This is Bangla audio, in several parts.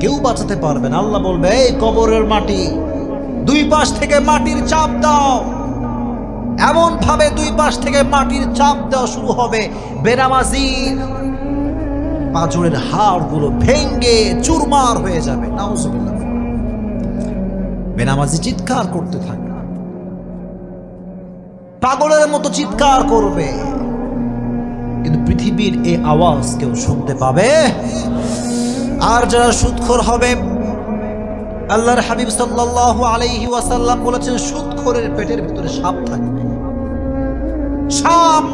কেউ বাঁচাতে পারবে না। আল্লাহ বলবে, এই কবরের মাটি, দুই পাশ থেকে মাটির চাপ দাও। এমন ভাবে দুই পাশ থেকে মাটির চাপ দেওয়া শুরু হবে। বেনামাজির পাঁচুরের হাড়গুলো ভেঙ্গে চুরমার হয়ে যাবে। বেনামাজি চিৎকার করতে থাকবে পাগলের মতো চিৎকার করবে। কিন্তু পৃথিবীর এই আওয়াজ কেউ শুনতে পাবে? আর যারা সুদখোর হবে, আল্লাহর হাবিব সাল্লাল্লাহু আলাইহি ওয়াসাল্লাম বলেছেন সুদখোরের পেটের ভিতরে সাপ থাকবে। সাপ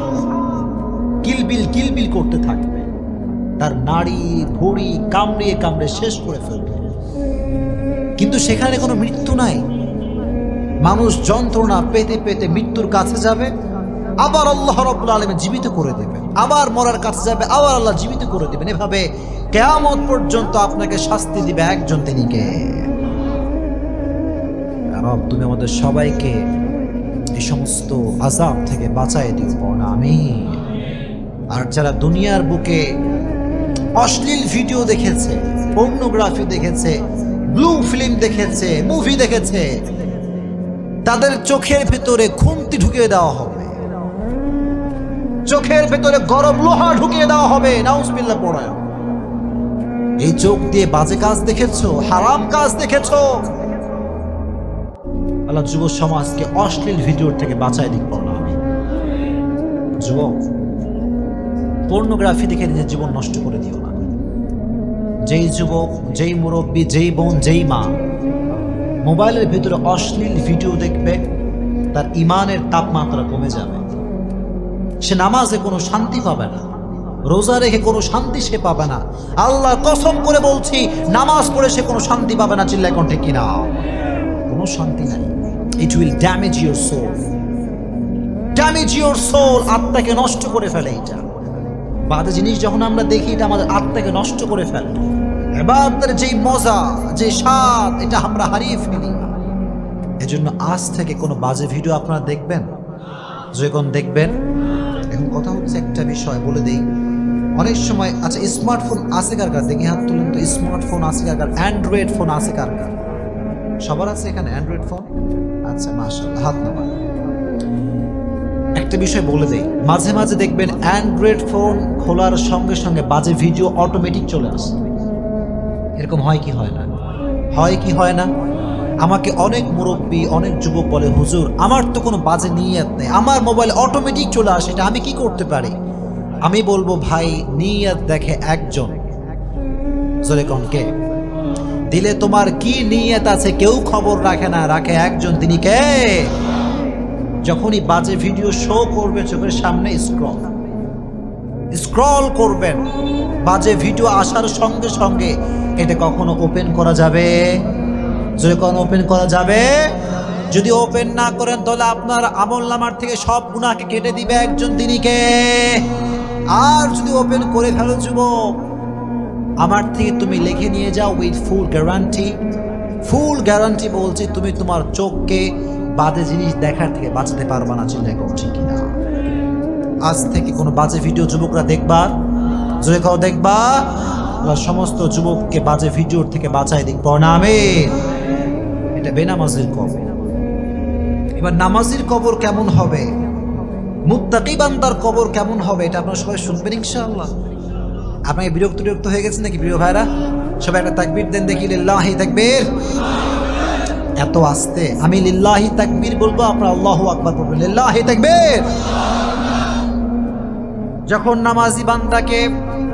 কিলবিল কিলবিল করতে থাকবে। তার নাড়ি, ভুড়ি কামড়িয়ে কামড়ে শেষ করে ফেলবে। কিন্তু সেখানে কোনো মৃত্যু নাই। মানুষ যন্ত্রণা পেতে পেতে মৃত্যুর কাছে যাবে আবার আল্লাহ রব্বুল আলমে জীবিত করে দেবেন। আবার মরার কাছে যাবে, আবার আল্লাহ জীবিত করে দেবেন। এভাবে কেয়ামত পর্যন্ত আপনাকে শাস্তি দিবে একজন তিনি কে রব, তুমি আমাদের সবাইকে এই সমস্ত আজাব থেকে বাঁচাই দিও না আমি আর যারা দুনিয়ার বুকে অশ্লীল ভিডিও দেখেছে, পর্নোগ্রাফি দেখেছে, ব্লু ফিল্ম দেখেছে, মুভি দেখেছে, তাদের চোখের ভেতরে খুন্তি ঢুকিয়ে দেওয়া হবে চোখের ভেতরে গরম লোহা ঢুকিয়ে দেওয়া হবে। নাউজবিল্লা পড়ায়। এই চোখ দিয়ে বাজে কাজ দেখেছ? হারাম কাজ দেখেছ? আল্লাহ যুব সমাজকে অশ্লীল ভিডিওর থেকে বাঁচায় দিক আমি। যুবক পর্নোগ্রাফি দেখে নিজের জীবন নষ্ট করে দিও না। যেই যুবক, যেই মুরব্বী, যেই বোন, যেই মা, মোবাইলের ভিতরে অশ্লীল ভিডিও দেখবে, তার ইমানের তাপমাত্রা কমে যাবে। সে নামাজে কোনো শান্তি পাবে না। রোজা রেখে কোনো শান্তি সে পাবে না। আল্লাহ কসম করে বলছি, নামাজ পড়ে সে কোনো শান্তি পাবে না, চিল্লায় কণ্ঠে কিনা কোনো শান্তি নাই। It will damage your soul damage your soul আত্মাকে নষ্ট করে ফেলে এটা। বাজে জিনিস যখন আমরা দেখি, এটা আমাদের আত্মাকে নষ্ট করে ফেলে। এবার যেই মজা, যে স্বাদ, এটা আমরা হারিয়ে ফেলি। এজন্য আজ থেকে কোনো বাজে ভিডিও আপনারা দেখবেন? যখন দেখবেন? এখন কথা হচ্ছে একটা বিষয় বলে দেই। অনেক সময় আচ্ছা স্মার্টফোন আছে কার কার? দেখি হাত তুলেন তো স্মার্টফোন আছে কার কার? অ্যান্ড্রয়েড ফোন আছে কার কার? সবার আছে এখানে অ্যান্ড্রয়েড ফোন আচ্ছা মাশাআল্লাহ, হাত নামান একটা বিষয় বলে দেই, মাঝে মাঝে দেখবেন অ্যান্ড্রয়েড ফোন খোলার সঙ্গে সঙ্গে বাজে ভিডিও অটোমেটিক চলে আসে। এরকম হয় কি হয় না? হয় কি হয় না? আমাকে অনেক মুরব্বী, অনেক যুবক বলে, হুজুর, আমার তো কোনো বাজে নিয়াত নেই। আমার মোবাইল অটোমেটিক চলে আসে, এটা আমি কি করতে পারি? আমি বলব, ভাই, নিয়াত দেখে একজন। জোরে কন দিলে তোমার কি নিয়ত আছে কেউ খবর রাখে না, রাখে একজন। তিনি কে? যখনই বাজে ভিডিও শো করবে চোখের সামনে স্ক্রল স্ক্রল করবেন। বাজে ভিডিও আসার সঙ্গে সঙ্গে এটা কখনো ওপেন করা যাবে? যদি কখনো ওপেন করা যাবে, যদি ওপেন না করেন, তাহলে আপনার আমল নামার থেকে সব গুণাকে কেটে দিবে একজন তিনি কে আর যদি ওপেন করে ফেলো যুবক, আমার থেকে তুমি লিখে নিয়ে যাও with full guarantee full guarantee বলছি তুমি তোমার চোখকে বাজে জিনিস দেখার থেকে বাঁচাতে পারবা না, চিন্তা করছি কিনা। আজ থেকে কোনো বাজে ভিডিও যুবকরা দেখবা? জোরে খাও দেখবা সমস্ত যুবককে বাজে ভিডিওর থেকে বাঁচাই দিক, প্রণামে। এটা বেনামাজির কবর। এবার নামাজির কবর কেমন হবে? মুত্তাকি বান্দার কবর কেমন হবে এটা আপনারা সবাই শুনবেন ইনশাআল্লাহ। আপনাকে বিরক্ত বিরক্ত হয়ে গেছেন নাকি প্রিয় ভাইরা? সবাই একটা তাকবীর দেন দেখি, লিল্লাহি তাকবীর। এত আস্তে, আমি লিল্লাহি তাকবীর বলব, আপনারা আল্লাহু আকবার বলবেন, লিল্লাহি তাকবীর। যখন নামাজি বান্দাকে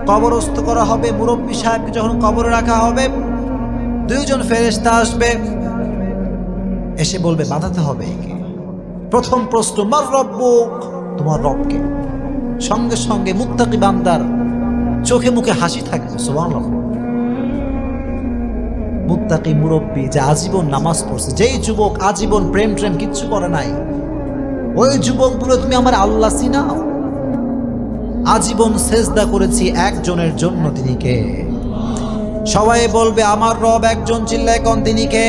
কবরস্থ করা হবে, মুরব্বী সাহেবকে যখন কবরে রাখা হবে, দুইজন ফেরেশতা আসবে এসে বলবে, বাঁধাতে হবে একে। প্রথম প্রশ্ন, মার রব্বুক তোমার রবকে। সঙ্গে সঙ্গে মুত্তাকি বান্দার চোখে মুখে হাসি থাকবে মুত্তাকি মুরব্বী যে আজীবন নামাজ পড়ছে, যেই যুবক আজীবন প্রেম প্রেম কিচ্ছু করে নাই, ওই যুবক বলে তুমি আমার আল্লাহ চিনাও। আজীবন সেজদা করেছি একজনের জন্য তিনি কে? সবাই বলবে, আমার রব একজন চিল্লায় কোন তিনি কে?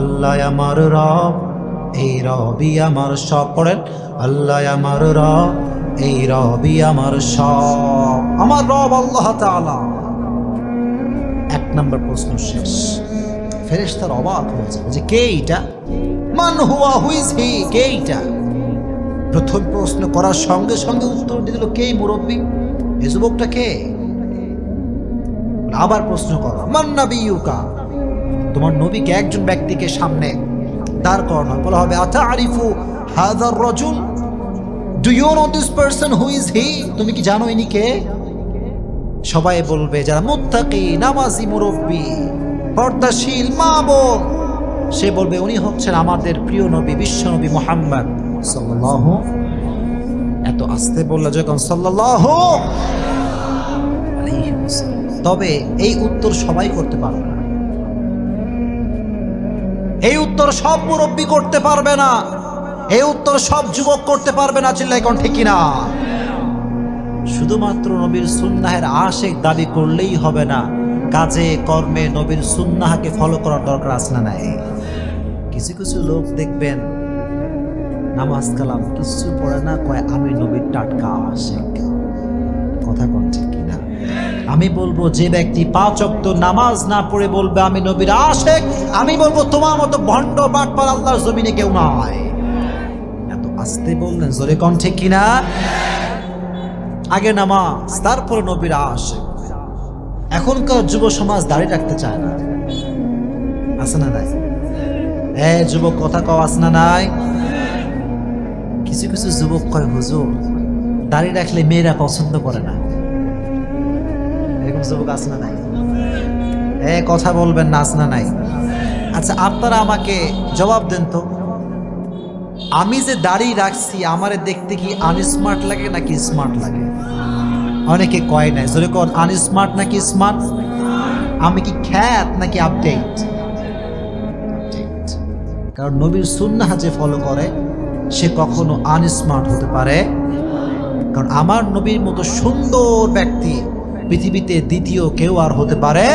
আল্লাহ আমার রব, এই রবি আমার সব। পড়েন, আল্লাহ আমার রব, এই রবি আমার সব। আমার রব আল্লাহ এক নম্বর প্রশ্ন শেষ। ফেরেশতার অবাক হয়ে যাবে যে, কে এটা মান হুয়া হুইজ হি, কে এটা প্রথম প্রশ্ন করার সঙ্গে সঙ্গে উত্তর দিয়ে দিল, কে মুরব্বী? এ যুবকটা কে? আবার প্রশ্ন করো, মান নাবিয়ুকা? তোমার নবীকে একজন ব্যক্তিকে সামনে দাঁড় করানো হয়। বলা হবে আতা আরিফু হাদার রজুল? Do you know this person who is he তুমি কি জানো ইনি কে? সবাই বলবে, যারা মুত্তাকি, নামাজি, মুরব্বী, পর্দাশীল, মা বোন। সে বলবে, উনি হচ্ছেন আমাদের প্রিয় নবী, বিশ্ব নবী মোহাম্মদ সাল্লাল্লাহু এত আস্তে বলল যখন ওয়াসাল্লাম। তবে এই উত্তর সবাই করতে পারবে এই উত্তর সব মুরব্বী করতে পারবে না। এই উত্তর সব যুবক করতে পারবে না চিল্লাই কোন ঠিক কিনা? শুধুমাত্র নবীর সুন্নাহের আশেক দাবি করলেই হবে না, কাজে, কর্মে নবীর সুন্নাহকে ফলো করার দরকার আছে না নাই? কিছু কিছু লোক দেখবেন, নামাজ কালাম কিছু পড়ে না কয়, আমি নবীর টাটকা আশেক। কথা কোন ঠিক আমি বলব, যে ব্যক্তি পাঁচ অক্ত নামাজ না পড়ে বলবে, আমি নবীর আশেক আমি বলব, তোমার মতো ভণ্ড বাটপার আল্লাহর জমিনে কেউ নয় এত আসতে বললেন, জোরে কন ঠিক কিনা? আগে নামাজ, তারপরে নবীর আশেক। এখনকার যুব সমাজ দাঁড়িয়ে রাখতে চায় না। আছে না নাই? এ, যুবক, কথা কও, আছে না নাই? কিছু কিছু যুবক কয়, হুজুর দাঁড়িয়ে রাখলে মেয়েরা পছন্দ করে না। এরকম যুবক নাই? এ, কথা বলবেন না, আছে না নাই? আচ্ছা আপনারা আমাকে জবাব দেন তো। আমি যে দাড়ি রাখছি, আমারে দেখতে কি আনস্মার্ট লাগে নাকি স্মার্ট লাগে? অনেকে কয় নাই, জোরে কর আনস্মার্ট নাকি স্মার্ট আমি কি খ্যাত নাকি আপডেট কারণ নবীর সুন্নাহ যে ফলো করে, সে কখনো আনস্মার্ট হতে পারে। কারণ আমার নবীর মতো সুন্দর ব্যক্তি পৃথিবীতে দ্বিতীয় কেউ আর হতে পারে?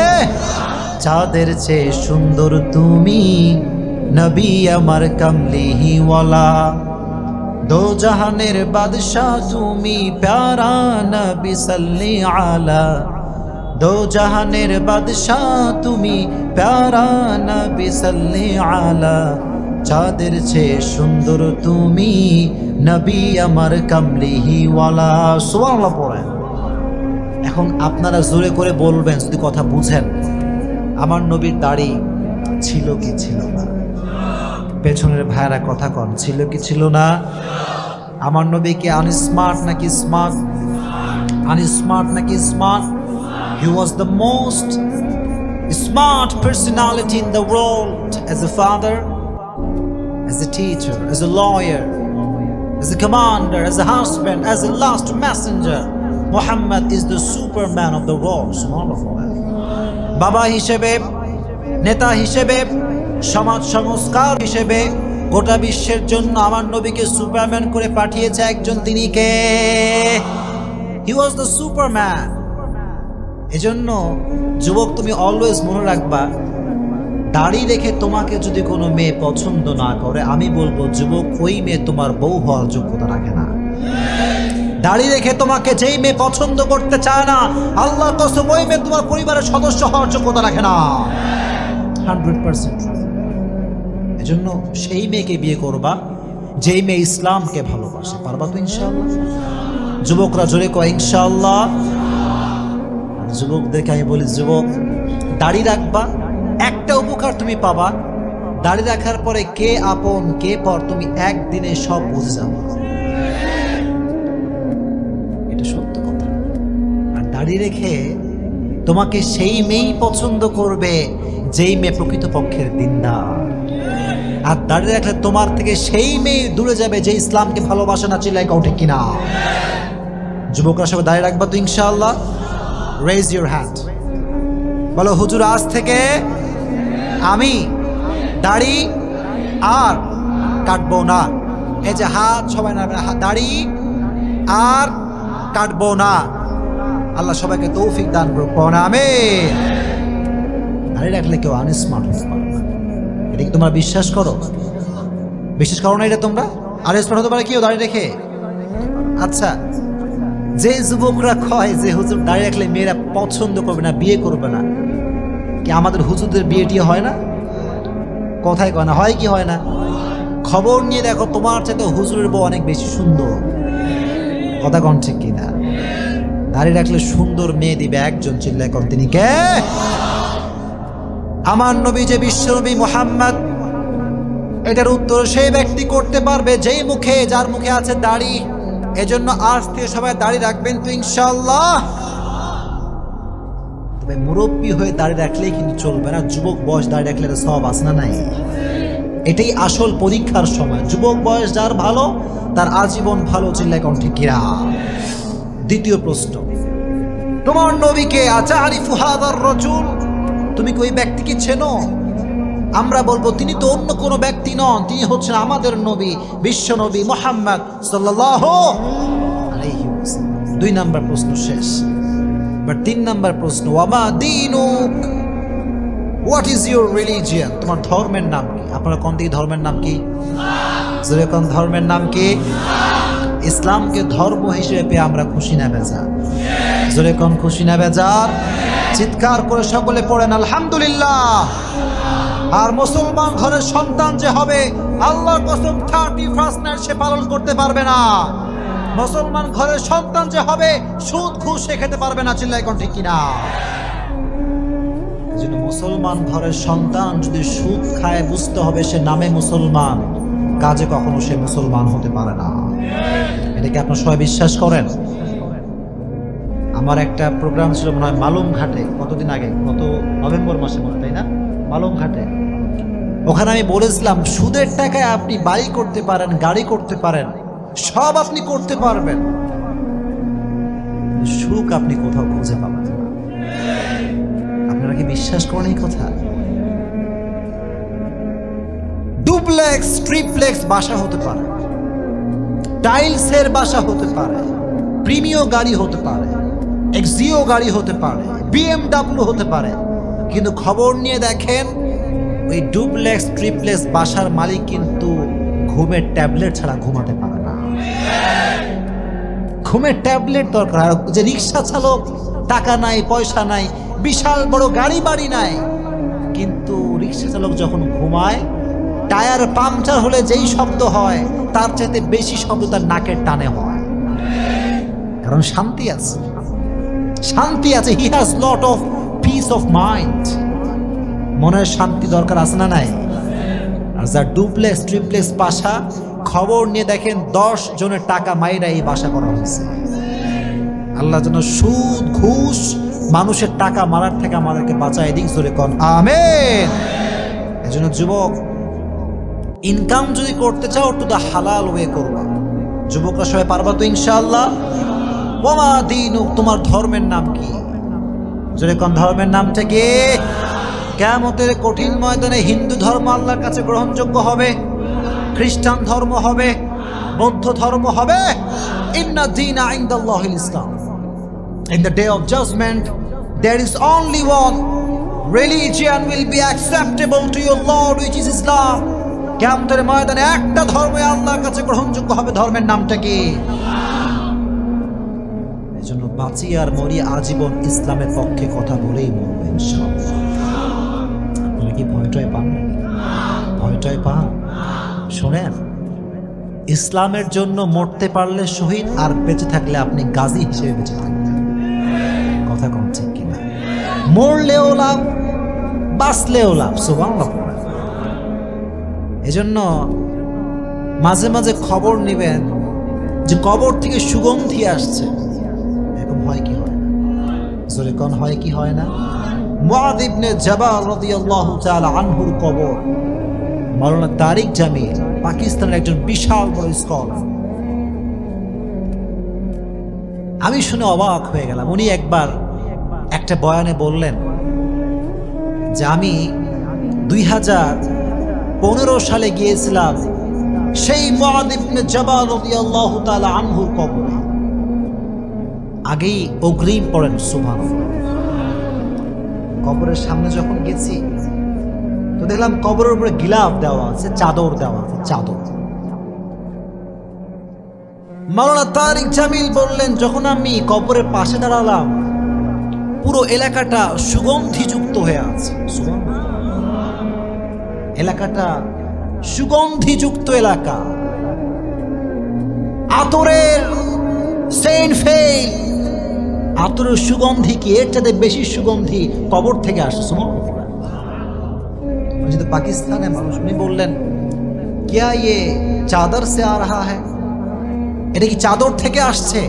চাঁদের চেয়ে সুন্দর তুমি, নবী আমার কামলিহিওয়ালা। দো জাহানের বাদশাহ তুমি, প্যারা নবী সাল্লি আলা। দো জাহানের বাদশাহ তুমি, প্যারা নবী সাল্লি আলা। চাঁদের চেয়ে সুন্দর তুমি, নবী আমার কামলিহিওয়ালা। সুবহানাল্লাহ পড়েন। এখন আপনারা জোরে করে বলবেন যদি কথা বুঝেন আমার নবীর দাড়ি ছিল কি ছিল না? পেছনের ভাইয়ারা কথা কন ছিল কি ছিল না? আমার নবী কি আনস্মার্ট নাকি স্মার্ট আনস্মার্ট নাকি smart he was the most smart personality in the world as a father, as a teacher as a lawyer as a commander, as a husband, as a last messenger. Is the superman of the world. Subhanallah. বাবা হিসেবে, নেতা হিসেবে, সমাজ সংস্কার হিসেবে গোটা বিশ্বের জন্য আমার নবীকে সুপারম্যান করে পাঠিয়েছে একজন তিনি কে হি ওয়াজ দ্য সুপারম্যান এজন্য যুবক তুমি অলওয়েজ মনে রাখবা, দাড়ি রেখে তোমাকে যদি কোনো মেয়ে পছন্দ না করে, আমি বলব যুবক, ওই মেয়ে তোমার বউ হওয়ার যোগ্যতা রাখে না দাড়ি রেখে তোমাকে যেই মেয়ে পছন্দ করতে চায় না আল্লাহ কসম ওই মেয়ে তোমার পরিবারের সদস্য হওয়ার যোগ্যতা রাখে না। Hundred percent. এজন্য সেই মেয়েকে বিয়ে করবা যেই মেয়ে ইসলামকে ভালোবাসে। পারবা তো ইনশাল্লাহ যুবকরা জোরে কয় ইনশাল্লাহ যুবকদেরকে আমি বলি যুবক দাড়ি রাখবা একটা উপকার তুমি পাবা দাড়ি রাখার পরে কে আপন কে পর তুমি একদিনে সব বুঝে যাবে। দাড়ি রেখে তোমাকে সেই মেয়েই পছন্দ করবে, যেই মেয়ে প্রকৃতপক্ষের দিনদার। আর দাঁড়িয়ে রাখলে তোমার থেকে সেই মেয়ে দূরে যাবে, যে ইসলামকে ভালোবাসে না চিল্লাই কাউঠে কিনা। যুবকরা সবাই দাঁড়িয়ে রাখবা তো ইনশাআল্লাহ। রেজ ইউর হ্যান্ড বলো, হুজুর, আজ থেকে আমি দাড়ি আর কাটবো না। এই যে হাত, সবাই না দাড়ি আর কাটবো না। আল্লাহ সবাইকে তৌফিক দান করুক আমি দাড়ি রাখলে কেউ আনস্মার্ট হতে পারে এটা কি তোমরা বিশ্বাস করো? বিশ্বাস করো না এটা তোমরা? আনস্মার্ট হতে পারে কেউ দাঁড়িয়ে রেখে? আচ্ছা যে যুবকরা কয় যে হুজুর দাঁড়িয়ে রাখলে মেয়েরা পছন্দ করবে না, বিয়ে করবে না, কি আমাদের হুজুরদের বিয়েটি হয় না? কথায় কয় না, হয় কি হয় না? খবর নিয়ে দেখো, তোমার চাইতে হুজুরের বউ অনেক বেশি সুন্দর। কথা কন ঠিক কিনা? দাঁড়িয়ে রাখলে সুন্দর মেয়ে দিবে একজন চিল্লায় কন তিনি কে? আমার নবী যে বিশ্ব নবী মোহাম্মদ, এটার উত্তর সেই ব্যক্তি করতে পারবে যেই মুখে, যার মুখে আছে দাড়ি। এজন্য আজ থেকে সবাই দাড়ি রাখবেন তো ইনশাল্লাহ তবে মুরব্বী হয়ে দাঁড়িয়ে রাখলেই কিন্তু চলবে না। যুবক বয়স দাঁড়িয়ে রাখলে সব আছে না নাই? এটাই আসল পরীক্ষার সময়। যুবক বয়স যার ভালো, তার আজীবন ভালো চিল্লায় কণ্ঠে কিরা? দ্বিতীয় প্রশ্ন, তোমার নবীকে আচারি ফুহাদার রজুল, তুমি কি ওই ব্যক্তিকে চেনো? আমরা বলব, তিনি তো অন্য কোনো ব্যক্তি নন, তিনি হচ্ছেন আমাদের নবী, বিশ্ব নবী মোহাম্মদ সাল্লাহ দুই নাম্বার প্রশ্ন শেষ। বাট তিন নাম্বার প্রশ্ন, ওয়ামা দিনুক? হোয়াট ইজ ইউর রিলিজিয়ান তোমার ধর্মের নাম কি? আপনারা কোন দিকে ধর্মের নাম কি? ধর্মের নাম কি? ইসলামকে ধর্ম হিসেবে আমরা খুশি না, বেজার। জোরে কোন খুশি না, বেজার? চিৎকার করে সকলে পড়েন, আলহামদুলিল্লাহ। আর মুসলমান ঘরের সন্তান যে হবে আল্লাহ কসম থার্টি ফার্স্ট নাইট সে পালন করতে পারবে না। মুসলমান ঘরের সন্তান যে হবে, সুদ, ঘুষ সে খেতে পারবে না চিল্লাই কোন ঠিক কিনা? মুসলমান ঘরের সন্তান যদি সুদ খায়, বুঝতে হবে সে নামে মুসলমান। কাজে কখনো সে মুসলমান হতে পারে না। এটা কি আপনার সবাই বিশ্বাস করেন? আমার একটা প্রোগ্রাম ছিল মনে হয় মালুম ঘাটে কতদিন আগে কত নভেম্বর মাসে মনে তাই না? মালুম ঘাটে ওখানে আমি বলেছিলাম, সুদের টাকায় আপনি বাড়ি করতে পারেন, গাড়ি করতে পারেন, সব আপনি করতে পারবেন। সুখ আপনি কোথাও খুঁজে পাবেন আপনারা কি বিশ্বাস করেন এই কথা? ডুপ্লেক্স, ট্রিপ্লেক্স বাসা হতে পারে। টাইলসের বাসা হতে পারে প্রিমিয় গাড়ি হতে পারে, এক্সিও গাড়ি হতে পারে, বিএমডাব্লিউ হতে পারে। কিন্তু খবর নিয়ে দেখেন, ওই ডুপ্লেক্স, ট্রিপ্লেক্স বাসার মালিক কিন্তু ঘুমের ট্যাবলেট ছাড়া ঘুমাতে পারে না। ঘুমের ট্যাবলেট দরকার। আর যে রিক্সা চালক, টাকা নাই, পয়সা নাই, বিশাল বড় গাড়ি বাড়ি নাই। কিন্তু রিক্সা চালক যখন ঘুমায় টায়ার পাংচার হলে যেই শব্দ হয়, তার চাইতে বেশি শব্দ তার নাকের টানে হয়। কারণ শান্তি আছে। শান্তি আছে। He has lot of peace of mind মনের শান্তি দরকার আছে না নাই? আর যার ডুপ্লেক্স ট্রিপ্লেক্স বাসা, খবর নিয়ে দেখেন দশ জনের টাকা মাইরা এই বাসা করা হয়েছে। আল্লাহ যেন সুদ, ঘুষ, মানুষের টাকা মারার থেকে আমাদেরকে বাঁচায় দিক, জোরে কন। আমেন। এজন্য যুবক ইনকাম যদি করতে চাও টু দা হালাল ওয়ে করবা। যুবকরা সবাই পারবা তো ইনশাআল্লাহ? ওমা দিন তোমার ধর্মের নাম কি? জোরে কোন ধর্মের নামটা কি? কেমতের কঠিন ময়দানে হিন্দু ধর্ম আল্লাহর কাছে গ্রহণযোগ্য হবে খ্রিস্টান ধর্ম হবে বৌদ্ধ ধর্ম হবে। ইন্না দিন আইন্দাল্লাহ ইসলাম। In the day of judgment, there is only one. Religion will be acceptable to your Lord, which is Islam. কেমতের ময়দানে একটা ধর্মে আল্লাহর কাছে গ্রহণযোগ্য হবে, ধর্মের নামটা কি? এই জন্য বাঁচি আর মরি আজীবন ইসলামের পক্ষে কথা বলেই মরবো ইনশাআল্লাহ। আপনারা কি ভয়টয় পান? ভয়টয় পান? শোনেন, ইসলামের জন্য মরতে পারলে শহীদ আর বেঁচে থাকলে আপনি গাজী হিসেবে বেঁচে থাকবেন। কথা কম ঠিক কিনা? মরলেও লাভ, বাঁচলেও লাভ সুবাংলা এজন্য মাঝে মাঝে খবর নেবেন যে কবর থেকে সুগন্ধি আসছে। এরকম হয় কি হয় না? জোরে কোন হয় কি হয় না? মুআদ ইবনে জাবাল রাদিয়াল্লাহু তাআলা আনহুর কবর। মাওলানা তারিক জামিল, পাকিস্তানের একজন বিশাল বড় স্কলার। আমি শুনে অবাক হয়ে গেলাম। উনি একবার একটা বয়ানে বললেন যে আমি দুই হাজার পনেরো সালে গিয়েছিলাম সেই মহাদিবনে আনহুর কবরে। আগেই অগ্রিম পড়েন সুবহান কবরের সামনে যখন গেছি, তো দেখলাম কবরের উপরে গিলাফ দেওয়া আছে, চাদর দেওয়া আছে, চাদর। মাওলানা তারিক জামিল বললেন, যখন আমি কবরের পাশে দাঁড়ালাম, পুরো এলাকাটা সুগন্ধিযুক্ত হয়ে আছে। সুগন্ধি। এলাকাটা সুগন্ধিযুক্ত এলাকা। আতরের সেন্ট ফে আতরের সুগন্ধি কি? এর চাইতে বেশি সুগন্ধি কবর থেকে আসছে যদি পাকিস্তানের মানুষ, উনি বললেন, কিয়া ইয়ে চাদর সে আ রা হ্যাঁ এটা কি চাদর থেকে আসছে?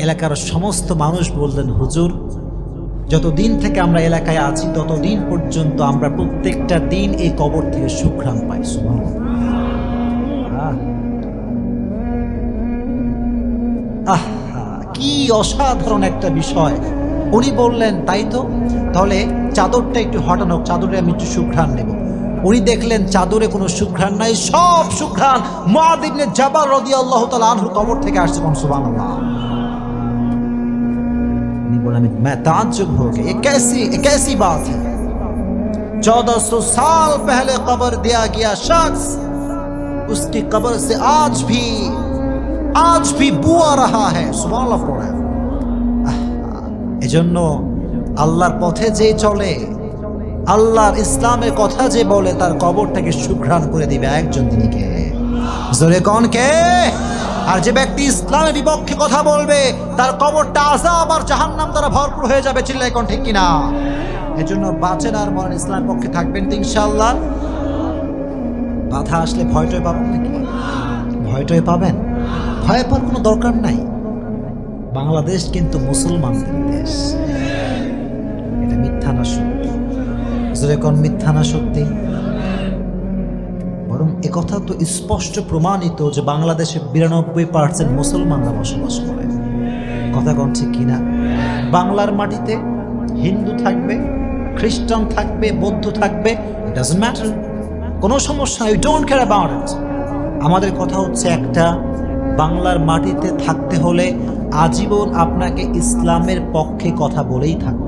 এলাকার সমস্ত মানুষ বললেন, হুজুর যত দিন থেকে আমরা এলাকায় আছি, ততদিন পর্যন্ত আমরা প্রত্যেকটা দিন এই কবর থেকে সুখ্রাম পাই আহা কি অসাধারণ একটা বিষয়। উনি বললেন, তাই তো? তাহলে চাদরটা একটু হটানো চাদরে আমি একটু সুখ্রাণ নেব। উনি দেখলেন, চাদরে কোনো সুখ্রাণ নাই, সব সুখ্রাণ মহাদিবনে জাবার রদি আল্লাহ তালা আনহুর কবর থেকে আসছে কোন সুবান আল্লাহ बोला मैं मैं ताज्जुब हो गया ये कैसी ये कैसी बात है चौदह सौ साल पहले कब्र दिया गया शख्स उसकी कब्र से आज भी आज भी बुआ रहा है সুবহান আল্লাহ পড়ে এজন্য আল্লাহর পথে যে চলে আল্লাহর ইসলামের কথা যে বলে তার কবরটাকে সুঘ্রাণ করে দিবে একজন তিনি কে জোরে কোন কে আর যে ব্যক্তি ইসলামের বিপক্ষে কথা বলবে, তার কবরটা আজাব আর জাহান্নাম দ্বারা ভরপুর হয়ে যাবে চিল্লাই কোন ঠিক কিনা? এজন্য বাঁচেন আর মরেন, ইসলামের পক্ষে থাকবেন তো ইনশাআল্লাহ। বাধা আসলে ভয়টয় পাবেন নাকি? ভয়টয় পাবেন? ভয় পাওয়ার কোনো দরকার নাই। বাংলাদেশ কিন্তু মুসলমানদের দেশ। এটা মিথ্যা না সত্যি। কোন মিথ্যা না সত্যি? বরং একথা তো স্পষ্ট প্রমাণিত যে বাংলাদেশে বিরানব্বই পার্সেন্ট মুসলমানরা বসবাস করে। কথা কোন ঠিক কিনা? বাংলার মাটিতে হিন্দু থাকবে, খ্রিস্টান থাকবে, বৌদ্ধ থাকবে ডাজন্ট ম্যাটার কোনো সমস্যা ইউ ডোন্ট কেয়ার অ্যাবাউট আমাদের কথা হচ্ছে একটা, বাংলার মাটিতে থাকতে হলে আজীবন আপনাকে ইসলামের পক্ষে কথা বলেই থাকতে হবে।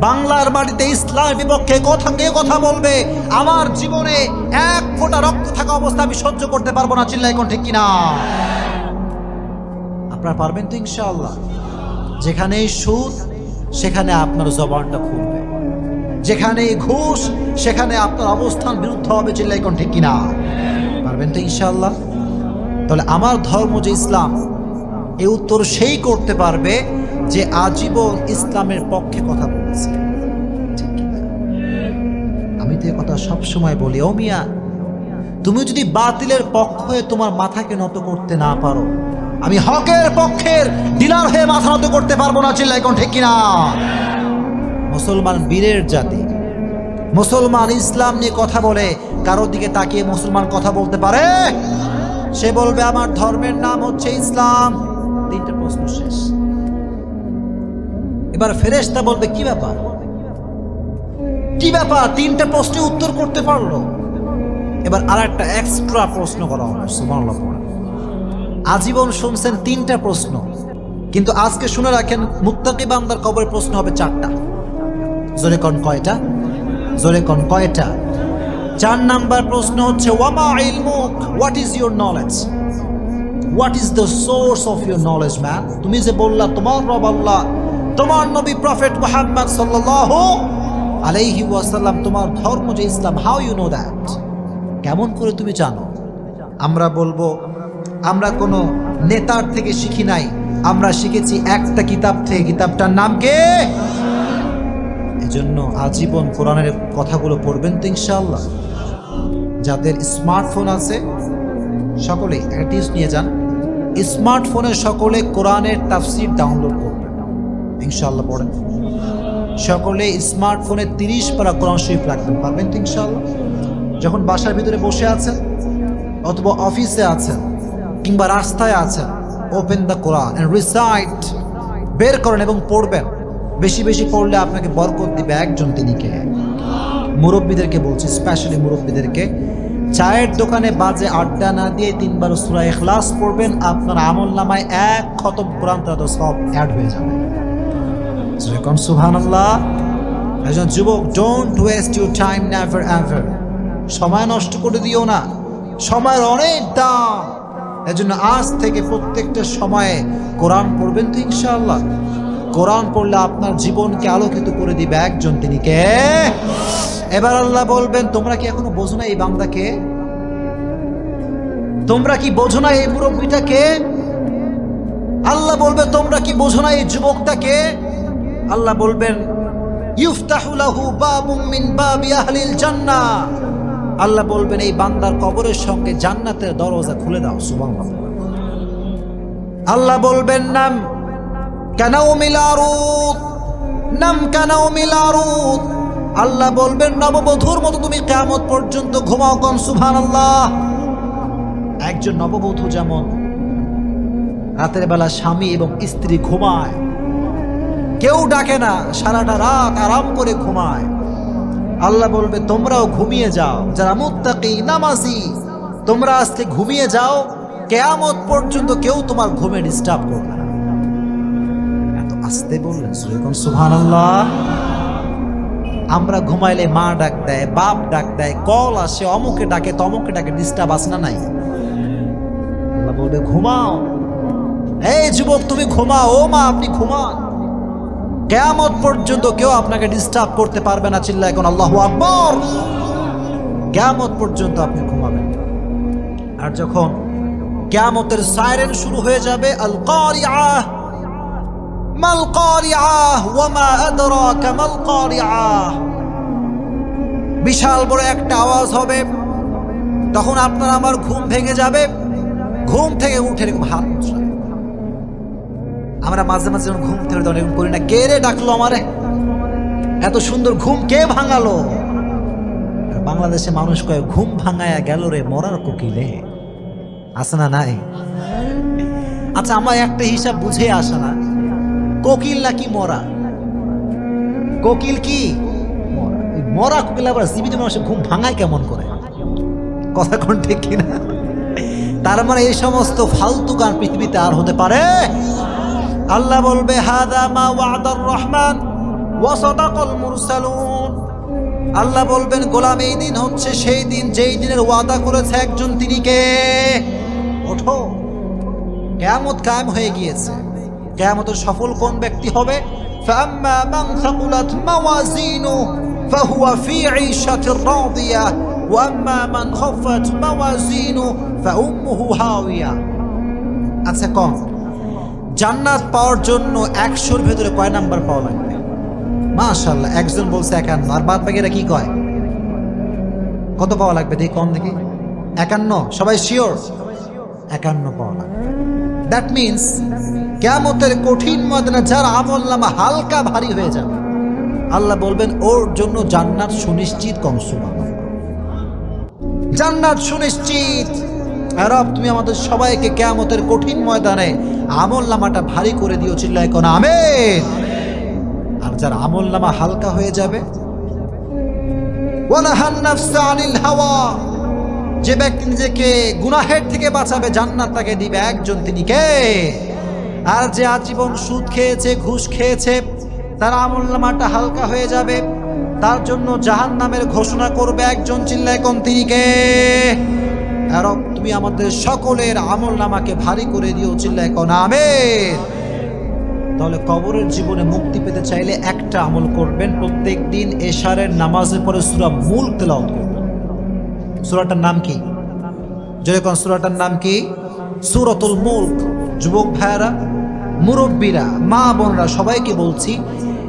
বাংলার মাটিতে ইসলামের বিপক্ষে কথা কে কথা বলবে? আমার জীবনে এক ফোঁটা রক্ত থাকা অবস্থা আমি সহ্য করতে পারব না চিল্লাই কোন ঠিক কিনা? আপনারা পারবেন তো ইনশাআল্লাহ। যেখানে সুদ, সেখানে আপনার জবানটা খুলবে। যেখানে ঘুষ, সেখানে আপনার অবস্থান বিরুদ্ধ হবে চিল্লাই কোন ঠিক কিনা? পারবেন তো ইনশাআল্লাহ? তাহলে আমার ধর্ম যে ইসলাম এই উত্তর সেই করতে পারবে যে আজীবন ইসলামের পক্ষে কথা বলেছে। আমি তো কথা সবসময় বলি, ও মিয়া, তুমি যদি বাতিলের পক্ষ হয়ে তোমার মাথাকে নত করতে না পারো, আমি হকের পক্ষের ডিলার হয়ে মাথা নত করতে পারব না চিল্লাই কোন ঠিক কিনা মুসলমান বীরের জাতি, মুসলমান ইসলাম নিয়ে কথা বলে, কারোর দিকে তাকিয়ে মুসলমান কথা বলতে পারে? সে বলবে, আমার ধর্মের নাম হচ্ছে ইসলাম। তিনটা প্রশ্ন শেষ। এবার ফেরেশতা বলবে, কি ব্যাপার? কি ব্যাপার? তিনটা প্রশ্নের উত্তর করতে পারল। এবার আর একটা এক্সট্রা প্রশ্ন করা হবে সুবহানাল্লাহ। আজীবন শুনছেন তিনটা প্রশ্ন, কিন্তু আজকে শুনে রাখেন, মুত্তাকি বান্দার কবরে প্রশ্ন হবে চারটা। জোরে কন কয়টা? জোরে কন কয়টা? চার নাম্বার প্রশ্ন হচ্ছে, ওয়ামা ইলমুক? What is your knowledge what is the source of your knowledge man তুমি যে বললা, তোমার রব আল্লাহ তোমার নবী প্রফেট মুহাম্মদ সাল্লাল্লাহু আলাইহি ওয়াসাল্লাম, তোমার ধর্ম যে ইসলাম, হাউ ইউ নো দ্যাট? কেমন করে তুমি জানো? আমরা বলব, আমরা কোনো নেতার থেকে শিখি নাই। আমরা শিখেছি একটা কিতাব থেকে। কিতাবটার নাম কে? এজন্য আজীবন কোরআনের কথাগুলো পড়বেন তো ইনশাআল্লাহ। যাদের স্মার্টফোন আছে, সকলে অ্যাটিস নিয়ে যান। স্মার্টফোনে সকলে কোরআনের তাফসির ডাউনলোড ইনশাআল্লাহ পড়েন সকলে স্মার্টফোনে তিরিশ পারা কোরআন শরীফ রাখবেন, পারবেন তো যখন বাসার ভিতরে বসে আছেন অথবা অফিসে আছেন কিংবা রাস্তায় আছেন ওপেন দ্য কোরআন রিসাইট বের করেন এবং পড়বেন। বেশি বেশি পড়লে আপনাকে বরকত দিবে একজন তিনি কে মুরব্বীদেরকে বলছি স্পেশালি মুরব্বীদেরকে, চায়ের দোকানে বাজে আড্ডা না দিয়ে তিনবার সুরা এখলাস পড়বেন, আপনার আমল নামায় এক খতম কোরআন, তারা সব অ্যাড হয়ে যাবে। যেরকম সুহান আল্লাহ একজন যুবক don't waste your time never ever সময় নষ্ট করে দিও না। সময়ের অনেক দাম। এজন্য আজ থেকে প্রত্যেকটা সময়ে কোরআন পড়বেন তো ইনশাআল্লাহ। কোরআন পড়লে আপনার জীবনকে আলোকিত করে দিবে একজন। তিনি কে? এবার আল্লাহ বলবেন, তোমরা কি এখনও বোঝো না এই বান্দাকে তোমরা কি বোঝো না এই মুরব্বীটাকে আল্লাহ বলবে, তোমরা কি বোঝো না এই যুবকটাকে আল্লাহ বলবেন, ইউফতাহু লাহু বাবুম মিন বাবি আহলিল জান্নাহ। আল্লাহ বলবেন, এই বান্দার কবরের সঙ্গে জান্নাতের দরজা খুলে দাও, সুবহানাল্লাহ। আল্লাহ বলবেন, নাম কানাও মিলারুত নাম কানাও মিলারুত আল্লাহ বলবেন, নববধূর মতো তুমি কেমত পর্যন্ত ঘুমাও কন সুবহানাল্লাহ। একজন নববধূ যেমন, রাতের বেলা স্বামী এবং স্ত্রী ঘুমায় কেউ ডাকে না, সারাটা রাত আরাম করে ঘুমায়। আল্লাহ বলবে, তোমরাও ঘুমিয়ে যাও। যারা মুত্তাকি, নামাজি, তোমরা আজকে ঘুমিয়ে যাও, কেয়ামত পর্যন্ত কেউ তোমার ঘুমে ডিস্টার্ব করবে না। এত আস্তে বললেন সুরেকম সুহান আমরা ঘুমাইলে মা ডাক দেয়, বাপ ডাক দেয়, কল আসে, অমুকে ডাকে, তমুকে ডাকে ডিস্টার্ব আসে না নাই? আল্লাহ বলবে, ঘুমাও। এই যুবক, তুমি ঘুমাও। ও মা, আপনি ঘুমান। কেয়ামত পর্যন্ত কেউ আপনাকে ডিস্টার্ব করতে পারবে না চিল্লা এখন আল্লাহ আকবর। কেয়ামত পর্যন্ত আপনি ঘুমাবেন। আর যখন কেয়ামতের সাইরেন শুরু হয়ে যাবে আল বিশাল বড় একটা আওয়াজ হবে। তখন আপনার আমার ঘুম ভেঙে যাবে। ঘুম থেকে উঠে এরকম হাত আমরা মাঝে মাঝে যখন ঘুম থেকে এরকম করি না, কে রে ডাকলো আমারে? এত সুন্দর ঘুম কে ভাঙালো? বাংলাদেশে মানুষ কয়ে, ঘুম ভাঙায়া গেল রে, মরার কোকিলে। আসে না নাই? আচ্ছা আমার একটা হিসাব বুঝে আসে না। কোকিল নাকি মরা? কোকিল কি? মরা। মরা কোকিল আবার জীবিত মানুষের ঘুম ভাঙায় কেমন করে? কথা কোন ঠিক কিনা? তার মানে এই সমস্ত ফালতু গান পৃথিবীতে আর হতে পারে? আল্লাহ বলবে হাদা মা ওয়াদার রহমান ওয়াসাদাকাল মুরসালুন আল্লাহ বলবেন গোলাম এই দিন হচ্ছে সেই দিন যেই দিনের ওয়াদা করেছে একজন তিনি কে ওঠো কেয়ামত কায়েম হয়ে গিয়েছে কেয়ামতের সফল কোন ব্যক্তি হবে فأما من ثقلت موازينه فهو في عيشة راضية وأما من خفت موازينه فأمه هاوية আচ্ছা কম জান্নাত পাওয়ার জন্য একশোর ভেতরে কয় নাম্বার পাওয়া লাগবে? মাশাল্লাহ একজন বলছে একান্ন, আর বাদ বাকিরা কি কয়? কত পাওয়া লাগবে? দেখি কম দেখি। একান্ন, সবাই শিওর একান্ন পাওয়া লাগবে। দ্যাট মিন্স কেমতের কঠিন ময়দানে যার আমল নামা হালকা ভারী হয়ে যাবে। আল্লাহ বলবেন, ওর জন্য জান্নাত সুনিশ্চিত কমসুমা জান্নাত সুনিশ্চিত। রব তুমি আমাদের সবাইকে কেয়ামতের কঠিন ময়দানে আমল নামাটা ভারী করে দিও, চিল্লায় কোন আমেন। আর যার আমল নামা হালকা হয়ে যাবে হাওয়া। যে ব্যক্তি নিজেকে গুনাহের থেকে বাঁচাবে, জান্নাত তাকে দিবে। একজন তিনি কে? আর যে আজীবন সুদ খেয়েছে, ঘুষ খেয়েছে, তার আমল নামাটা হালকা হয়ে যাবে, তার জন্য জাহান নামের ঘোষণা করবে একজন, চিল্লায় কোন তিনি কে? রব, তুমি আমাদের সকলের আমল নামাকে ভারী করে দিও চিল্লায় কোন আমের তাহলে কবরের জীবনে মুক্তি পেতে চাইলে একটা আমল করবেন প্রত্যেক দিন এশারের নামাজের পরে সুরা মূল তেলাওয়াত করবেন। সুরাটার নাম কি? যদি কোন সুরাটার নাম কি? সুরতুল মুল্ক। যুবক ভাইয়ারা মুরব্বীরা মা বোনরা সবাইকে বলছি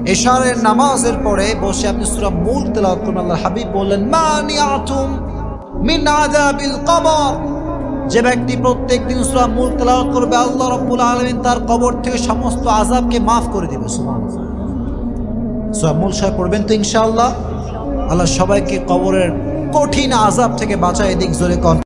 এশারের নামাজের পরে বসে আপনি সুরা মূল তেলাওয়াত আল্লাহ হাবিব বললেন মা নিয়াতুম যে ব্যক্তি প্রত্যেক দিন সূরা মূল তেলাওয়াত করবে, আল্লাহ রাব্বুল আলামিন তার কবর থেকে সমস্ত আযাবকে মাফ করে দিবে, সুবহানাল্লাহ। সূরা মূল সাহেব পড়বেন তো ইনশাআল্লাহ? আল্লাহ সবাইকে কবরের কঠিন আযাব থেকে বাঁচায় দিক, জোরে কন।